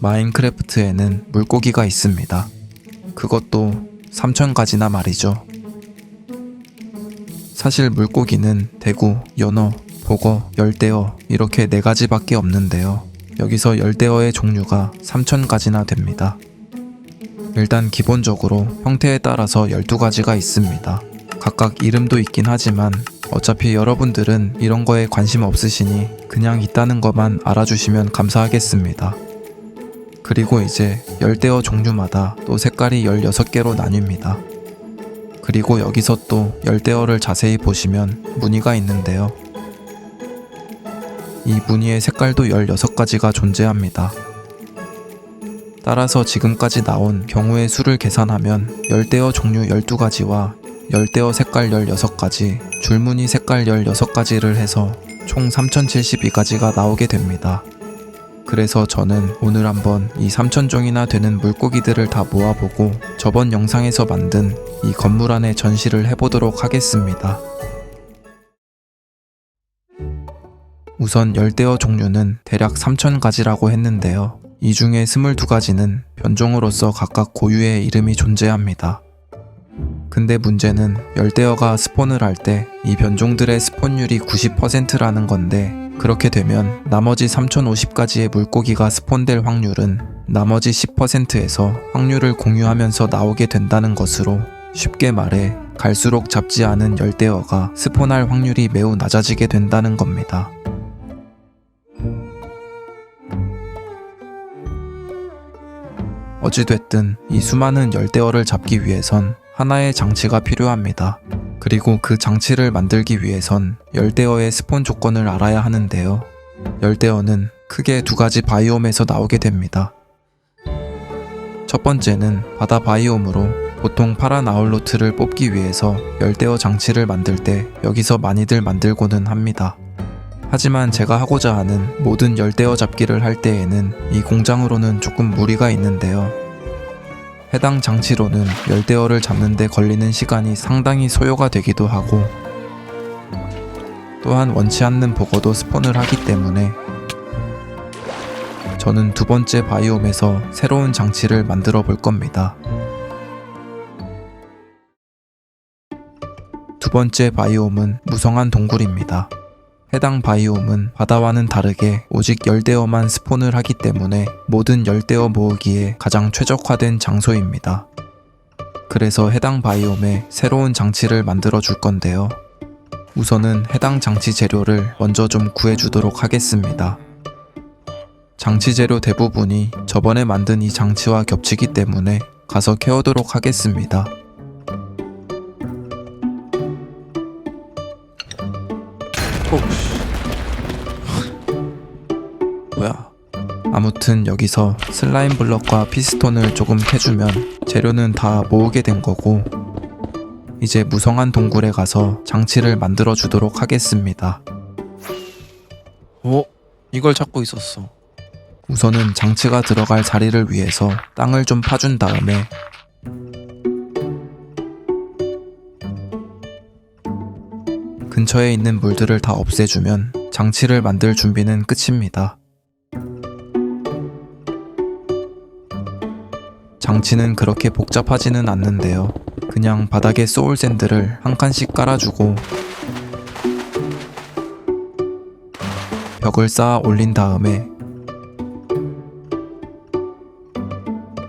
마인크래프트에는 물고기가 있습니다. 그것도 3,000가지나 말이죠. 사실 물고기는 대구, 연어, 보거, 열대어 이렇게 네 가지밖에 없는데요. 여기서 열대어의 종류가 3,000가지나 됩니다. 일단 기본적으로 형태에 따라서 12가지가 있습니다. 각각 이름도 있긴 하지만 어차피 여러분들은 이런 거에 관심 없으시니 그냥 있다는 것만 알아주시면 감사하겠습니다. 그리고 이제 열대어 종류마다 또 색깔이 16개로 나뉩니다. 그리고 여기서 또 열대어를 자세히 보시면 무늬가 있는데요. 이 무늬의 색깔도 16가지가 존재합니다. 따라서 지금까지 나온 경우의 수를 계산하면 열대어 종류 12가지와 열대어 색깔 16가지, 줄무늬 색깔 16가지를 해서 총 3072가지가 나오게 됩니다. 그래서 저는 오늘 한번 이 3,000종이나 되는 물고기들을 다 모아보고 저번 영상에서 만든 이 건물 안에 전시를 해보도록 하겠습니다. 우선 열대어 종류는 대략 3,000가지라고 했는데요. 이 중에 22가지는 변종으로서 각각 고유의 이름이 존재합니다. 근데 문제는 열대어가 스폰을 할 때 이 변종들의 스폰율이 90%라는 건데 그렇게 되면 나머지 3050가지의 물고기가 스폰될 확률은 나머지 10%에서 확률을 공유하면서 나오게 된다는 것으로 쉽게 말해 갈수록 잡지 않은 열대어가 스폰할 확률이 매우 낮아지게 된다는 겁니다. 어찌됐든 이 수많은 열대어를 잡기 위해선 하나의 장치가 필요합니다. 그리고 그 장치를 만들기 위해선 열대어의 스폰 조건을 알아야 하는데요. 열대어는 크게 두 가지 바이옴에서 나오게 됩니다. 첫 번째는 바다 바이옴으로 보통 파란 아울로트를 뽑기 위해서 열대어 장치를 만들 때 여기서 많이들 만들고는 합니다. 하지만 제가 하고자 하는 모든 열대어 잡기를 할 때에는 이 공장으로는 조금 무리가 있는데요. 해당 장치로는 열대어를 잡는데 걸리는 시간이 상당히 소요가 되기도 하고 또한 원치 않는 보고도 스폰을 하기 때문에 저는 두 번째 바이옴에서 새로운 장치를 만들어 볼 겁니다. 두 번째 바이옴은 무성한 동굴입니다. 해당 바이옴은 바다와는 다르게 오직 열대어만 스폰을 하기 때문에 모든 열대어 모으기에 가장 최적화된 장소입니다. 그래서 해당 바이옴에 새로운 장치를 만들어 줄 건데요. 우선은 해당 장치 재료를 먼저 좀 구해주도록 하겠습니다. 장치 재료 대부분이 저번에 만든 이 장치와 겹치기 때문에 가서 캐오도록 하겠습니다. 뭐야? 아무튼 여기서 슬라임 블럭과 피스톤을 조금 캐주면 재료는 다 모으게 된 거고 이제 무성한 동굴에 가서 장치를 만들어 주도록 하겠습니다. 어? 이걸 찾고 있었어. 우선은 장치가 들어갈 자리를 위해서 땅을 좀 파준 다음에 근처에 있는 물들을 다 없애주면 장치를 만들 준비는 끝입니다. 장치는 그렇게 복잡하지는 않는데요. 그냥 바닥에 소울 샌드를 한 칸씩 깔아주고 벽을 쌓아 올린 다음에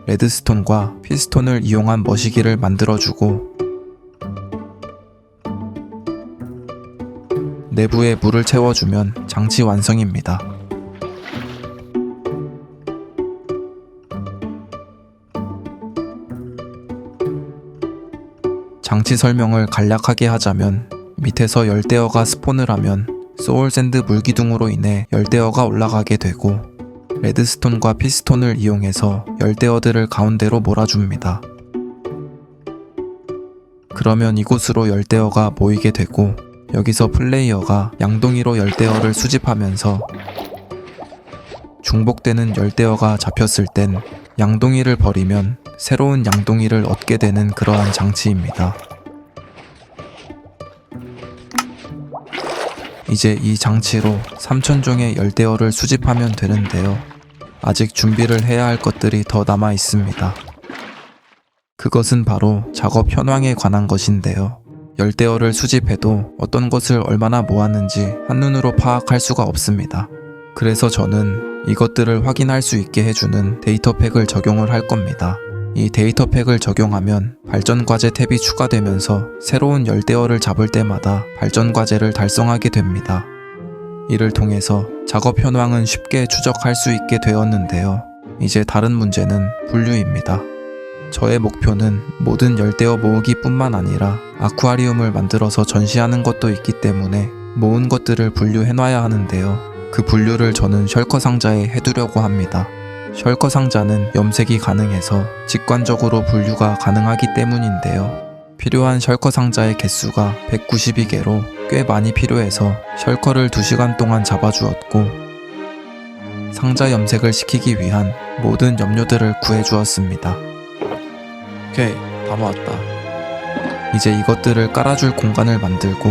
레드스톤과 피스톤을 이용한 머시기를 만들어주고 내부에 물을 채워주면 장치 완성입니다. 장치 설명을 간략하게 하자면 밑에서 열대어가 스폰을 하면 소울샌드 물기둥으로 인해 열대어가 올라가게 되고 레드스톤과 피스톤을 이용해서 열대어들을 가운데로 몰아줍니다. 그러면 이곳으로 열대어가 모이게 되고 여기서 플레이어가 양동이로 열대어를 수집하면서 중복되는 열대어가 잡혔을 땐 양동이를 버리면 새로운 양동이를 얻게 되는 그러한 장치입니다. 이제 이 장치로 3,000종의 열대어를 수집하면 되는데요. 아직 준비를 해야 할 것들이 더 남아 있습니다. 그것은 바로 작업 현황에 관한 것인데요. 열대어를 수집해도 어떤 것을 얼마나 모았는지 한눈으로 파악할 수가 없습니다. 그래서 저는 이것들을 확인할 수 있게 해주는 데이터팩을 적용을 할 겁니다. 이 데이터팩을 적용하면 발전 과제 탭이 추가되면서 새로운 열대어를 잡을 때마다 발전 과제를 달성하게 됩니다. 이를 통해서 작업 현황은 쉽게 추적할 수 있게 되었는데요. 이제 다른 문제는 분류입니다. 저의 목표는 모든 열대어 모으기 뿐만 아니라 아쿠아리움을 만들어서 전시하는 것도 있기 때문에 모은 것들을 분류해놔야 하는데요. 그 분류를 저는 셜커 상자에 해두려고 합니다. 셜커 상자는 염색이 가능해서 직관적으로 분류가 가능하기 때문인데요. 필요한 셜커 상자의 개수가 192개로 꽤 많이 필요해서 셜커를 2시간 동안 잡아주었고 상자 염색을 시키기 위한 모든 염료들을 구해주었습니다. 오케이, 다 모았다. 이제 이것들을 깔아줄 공간을 만들고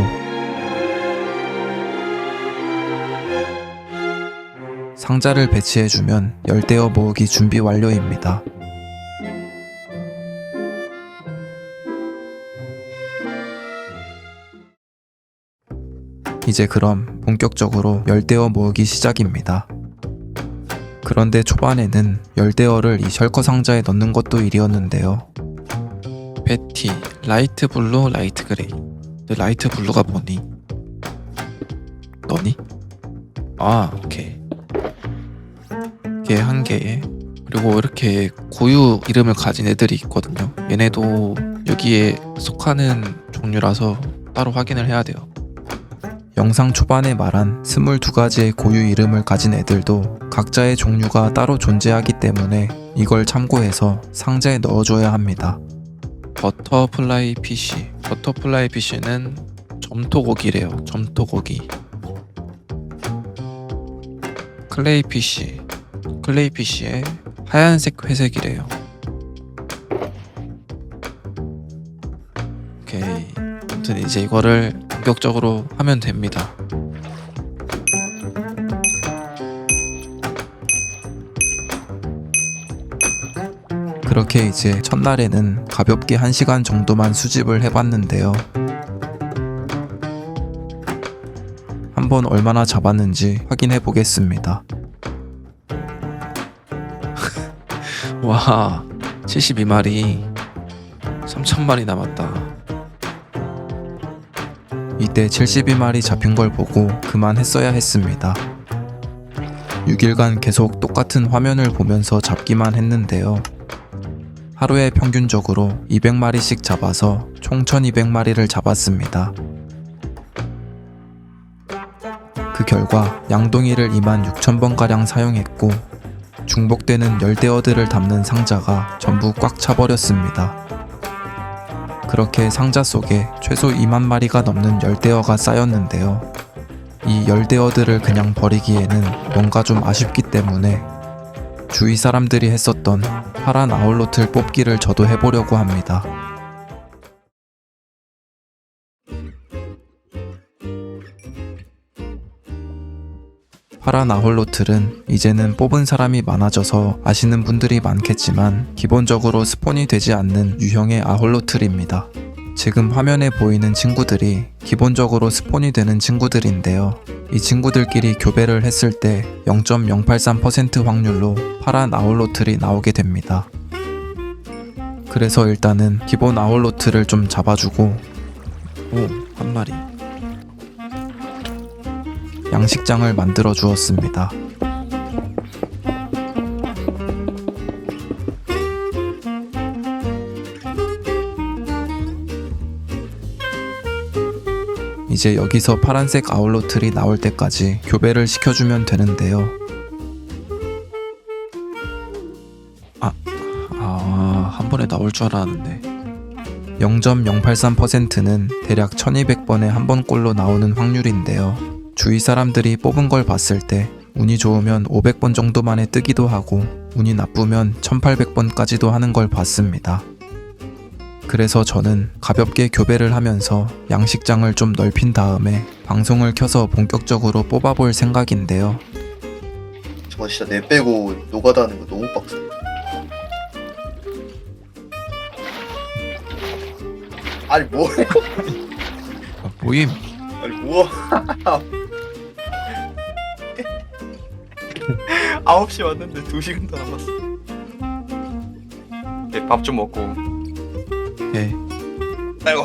상자를 배치해주면 열대어 모으기 준비 완료입니다. 이제 그럼 본격적으로 열대어 모으기 시작입니다. 그런데 초반에는 열대어를 이 셜커 상자에 넣는 것도 일이었는데요. 베티, 라이트 블루, 라이트 그레이. 근데 라이트 블루가 뭐니? 너니? 아, 오케이. 걔한 개에 그리고 이렇게 고유 이름을 가진 애들이 있거든요. 얘네도 여기에 속하는 종류라서 따로 확인을 해야 돼요. 영상 초반에 말한 22가지의 고유 이름을 가진 애들도 각자의 종류가 따로 존재하기 때문에 이걸 참고해서 상자에 넣어줘야 합니다. 버터플라이 피쉬. 버터플라이 피쉬는 점토고기래요. 점토고기. 클레이 피쉬. 클레이 피쉬의 하얀색 회색이래요. 오케이. 아무튼 이제 이거를 본격적으로 하면 됩니다. 그렇게 이제 첫날에는 가볍게 1시간 정도만 수집을 해봤는데요. 한번 얼마나 잡았는지 확인해 보겠습니다. 와, 72마리. 3,000마리 남았다. 이때 72마리 잡힌 걸 보고 그만했어야 했습니다. 6일간 계속 똑같은 화면을 보면서 잡기만 했는데요. 하루에 평균적으로 200마리씩 잡아서 총 1200마리를 잡았습니다. 그 결과 양동이를 2만 6천번가량 사용했고 중복되는 열대어들을 담는 상자가 전부 꽉 차버렸습니다. 그렇게 상자 속에 최소 2만 마리가 넘는 열대어가 쌓였는데요. 이 열대어들을 그냥 버리기에는 뭔가 좀 아쉽기 때문에 주위 사람들이 했었던 파란 아울로틀 뽑기를 저도 해보려고 합니다. 파란 아홀로틀은 이제는 뽑은 사람이 많아져서 아시는 분들이 많겠지만 기본적으로 스폰이 되지 않는 유형의 아홀로틀입니다. 지금 화면에 보이는 친구들이 기본적으로 스폰이 되는 친구들인데요. 이 친구들끼리 교배를 했을 때 0.083% 확률로 파란 아홀로틀이 나오게 됩니다. 그래서 일단은 기본 아홀로틀을 좀 잡아주고 오, 한 마리. 양식장을 만들어 주었습니다. 이제 여기서 파란색 아울로틀이 나올 때까지 교배를 시켜주면 되는데요. 아, 아, 한 번에 나올 줄 알았는데. 0.083%는 대략 1200번에 한 번꼴로 나오는 확률인데요. 주위 사람들이 뽑은 걸 봤을 때 운이 좋으면 500번 정도 만에 뜨기도 하고 운이 나쁘면 1800번까지도 하는 걸 봤습니다. 그래서 저는 가볍게 교배를 하면서 양식장을 좀 넓힌 다음에 방송을 켜서 본격적으로 뽑아볼 생각인데요. 저거 진짜 내 빼고 노가다 하는 거 너무 빡세. 아니 뭐해? 아, 모임 아니 뭐? 9시 왔는데 2시간도 남았어. 네, 밥좀 먹고 예 아이고.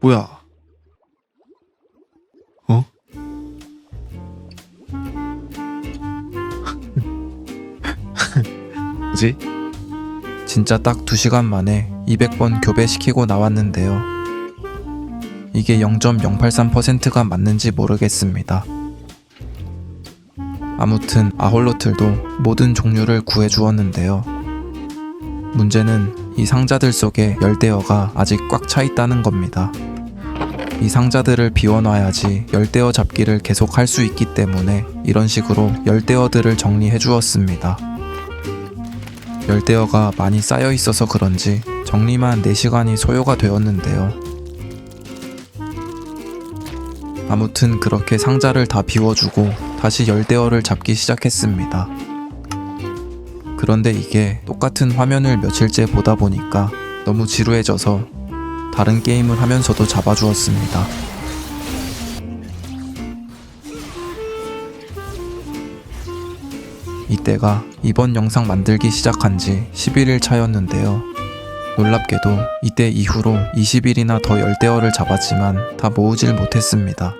뭐야 어? 뭐지? 진짜 딱 2시간 만에 200번 교배시키고 나왔는데요. 이게 0.083%가 맞는지 모르겠습니다. 아무튼 아홀로틀도 모든 종류를 구해 주었는데요. 문제는 이 상자들 속에 열대어가 아직 꽉 차 있다는 겁니다. 이 상자들을 비워놔야지 열대어 잡기를 계속 할 수 있기 때문에 이런 식으로 열대어들을 정리해 주었습니다. 열대어가 많이 쌓여 있어서 그런지 정리만 4시간이 소요가 되었는데요. 아무튼 그렇게 상자를 다 비워주고 다시 열대어를 잡기 시작했습니다. 그런데 이게 똑같은 화면을 며칠째 보다 보니까 너무 지루해져서 다른 게임을 하면서도 잡아주었습니다. 이때가 이번 영상 만들기 시작한 지 11일 차였는데요. 놀랍게도 이때 이후로 20일이나 더 열대어를 잡았지만 다 모으질 못했습니다.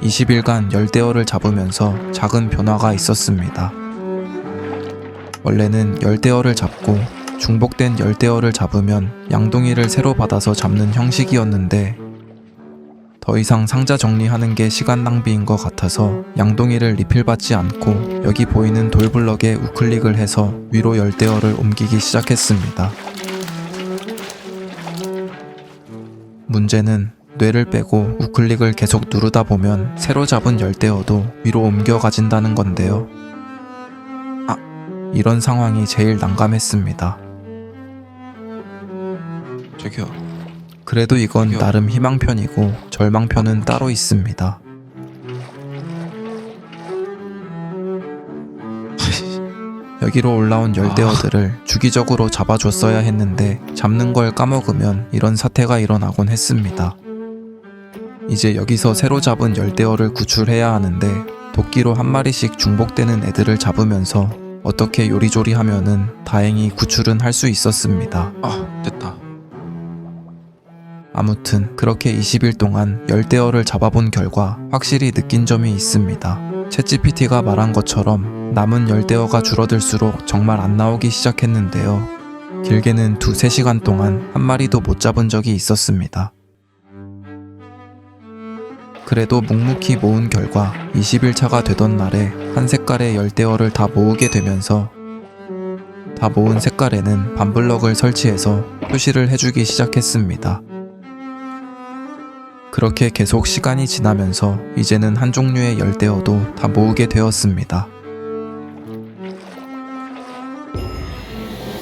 20일간 열대어를 잡으면서 작은 변화가 있었습니다. 원래는 열대어를 잡고 중복된 열대어를 잡으면 양동이를 새로 받아서 잡는 형식이었는데 더 이상 상자 정리하는 게 시간 낭비인 것 같아서 양동이를 리필받지 않고 여기 보이는 돌블럭에 우클릭을 해서 위로 열대어를 옮기기 시작했습니다. 문제는 뇌를 빼고 우클릭을 계속 누르다 보면 새로 잡은 열대어도 위로 옮겨 가진다는 건데요. 아, 이런 상황이 제일 난감했습니다. 저기요. 그래도 이건. 나름 희망편이고 절망편은 따로 있습니다. 여기로 올라온 열대어들을 주기적으로 잡아줬어야 했는데 잡는 걸 까먹으면 이런 사태가 일어나곤 했습니다. 이제 여기서 새로 잡은 열대어를 구출해야 하는데 도끼로 한 마리씩 중복되는 애들을 잡으면서 어떻게 요리조리 하면은 다행히 구출은 할 수 있었습니다. 아, 됐다. 아무튼 그렇게 20일 동안 열대어를 잡아본 결과 확실히 느낀 점이 있습니다. 챗GPT가 말한 것처럼 남은 열대어가 줄어들수록 정말 안 나오기 시작했는데요. 길게는 두세 시간 동안 한 마리도 못 잡은 적이 있었습니다. 그래도 묵묵히 모은 결과 20일 차가 되던 날에 한 색깔의 열대어를 다 모으게 되면서 다 모은 색깔에는 반블럭을 설치해서 표시를 해주기 시작했습니다. 그렇게 계속 시간이 지나면서 이제는 한 종류의 열대어도 다 모으게 되었습니다.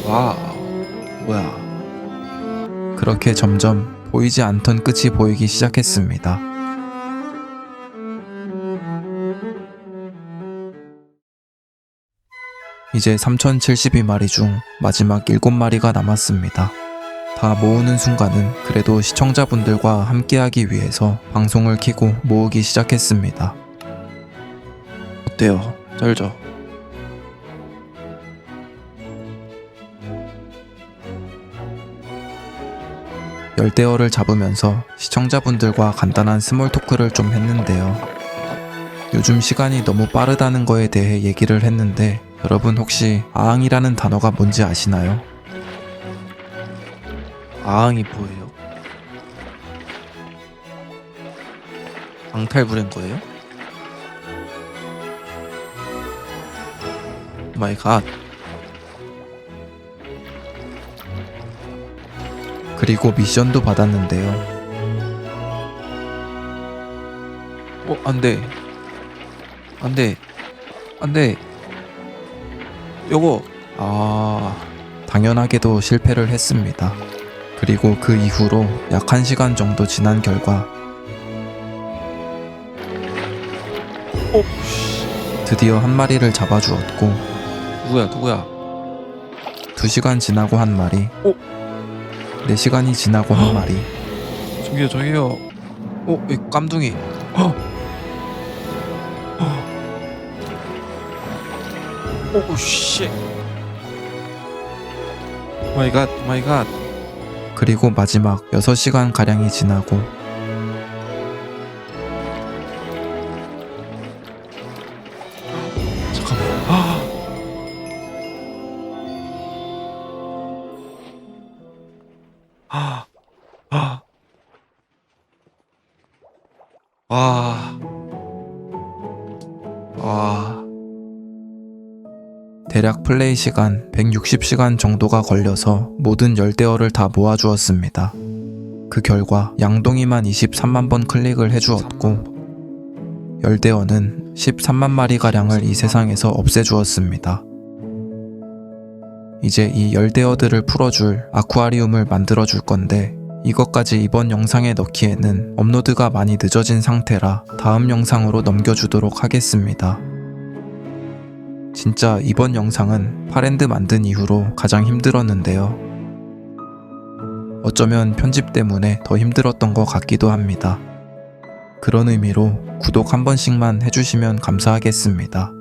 와, 뭐야. 그렇게 점점 보이지 않던 끝이 보이기 시작했습니다. 이제 3072마리 중 마지막 7마리가 남았습니다. 다 모으는 순간은 그래도 시청자분들과 함께하기 위해서 방송을 켜고 모으기 시작했습니다. 어때요? 쩔죠? 열대어를 잡으면서 시청자분들과 간단한 스몰 토크를 좀 했는데요. 요즘 시간이 너무 빠르다는 거에 대해 얘기를 했는데 여러분 혹시 아항이라는 단어가 뭔지 아시나요? 아항이 뭐예요? 방탈 부른 거예요? 마이 갓. 그리고 미션도 받았는데요. 어, 안 돼. 안 돼. 안 돼. 요거 아, 당연하게도 실패를 했습니다. 그리고 그 이후로 약 1시간 정도 지난 결과. 드디어 한 마리를 잡아주었고 누구야, 누구야? 2시간 지나고 한 마리 오. 4시간이 지나고 한 마리 저기요, 저기요. 오, 이 깜둥이. 어. 오, 씨. 마이 갓, 마이 갓. 그리고 마지막 6시간 가량이 지나고. 아. 아. 아. 와. 와. 대략 플레이 시간 160시간 정도가 걸려서 모든 열대어를 다 모아주었습니다. 그 결과 양동이만 23만 번 클릭을 해주었고 열대어는 13만 마리가량을 이 세상에서 없애주었습니다. 이제 이 열대어들을 풀어줄 아쿠아리움을 만들어줄 건데 이것까지 이번 영상에 넣기에는 업로드가 많이 늦어진 상태라 다음 영상으로 넘겨주도록 하겠습니다. 진짜 이번 영상은 파랜드 만든 이후로 가장 힘들었는데요. 어쩌면 편집 때문에 더 힘들었던 것 같기도 합니다. 그런 의미로 구독 한 번씩만 해주시면 감사하겠습니다.